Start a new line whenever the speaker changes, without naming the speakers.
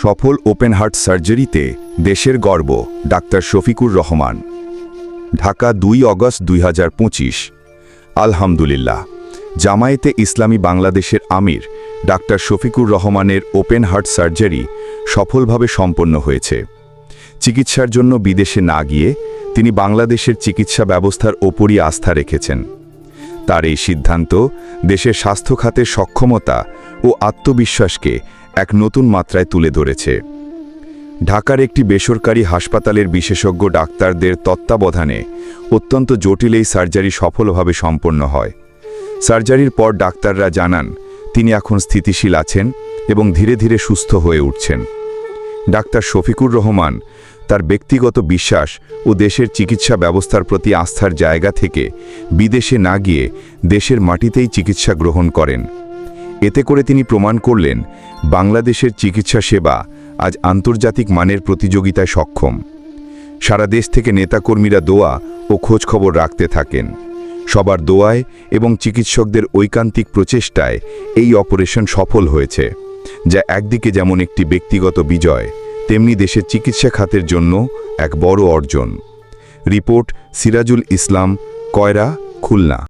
সফল open heart সার্জারিতে দেশের গর্ব, ডাক্তার শফিকুর রহমান। ঢাকা দুই অগস্ট দুই হাজার পঁচিশ। আলহামদুলিল্লাহ। জামায়াতে ইসলামী বাংলাদেশের আমির, ডাক্তার শফিকুর রহমানের ওপেন হার্ট সার্জারি সফলভাবে সম্পন্ন হয়েছে। চিকিৎসার জন্য বিদেশে না গিয়ে তিনি বাংলাদেশের চিকিৎসা ব্যবস্থার ওপরই আস্থা রেখেছেন। তার এই সিদ্ধান্ত দেশের স্বাস্থ্য খাতের সক্ষমতা ও আত্মবিশ্বাসকে এক নতুন মাত্রায় তুলে ধরেছে। ঢাকার একটি বেসরকারি হাসপাতালের বিশেষজ্ঞ ডাক্তারদের তত্ত্বাবধানে অত্যন্ত জটিল এই সার্জারি সফলভাবে সম্পন্ন হয়। সার্জারির পর ডাক্তাররা জানান, তিনি এখন স্থিতিশীল আছেন এবং ধীরে ধীরে সুস্থ হয়ে উঠছেন। ডাক্তার শফিকুর রহমান তার ব্যক্তিগত বিশ্বাস ও দেশের চিকিৎসা ব্যবস্থার প্রতি আস্থার জায়গা থেকে বিদেশে না গিয়ে দেশের মাটিতেই চিকিৎসা গ্রহণ করেন। এতে করে তিনি প্রমাণ করলেন, বাংলাদেশের চিকিৎসা সেবা আজ আন্তর্জাতিক মানের প্রতিযোগিতায় সক্ষম। সারা দেশ থেকে নেতাকর্মীরা দোয়া ও খোঁজখবর রাখতে থাকেন। সবার দোয়ায় এবং চিকিৎসকদের ঐকান্তিক প্রচেষ্টায় এই অপারেশন সফল হয়েছে, যা একদিকে যেমন একটি ব্যক্তিগত বিজয়, তেমনি দেশের চিকিৎসা খাতের জন্য এক বড় অর্জন। রিপোর্ট সিরাজুল ইসলাম, কয়রা, খুলনা।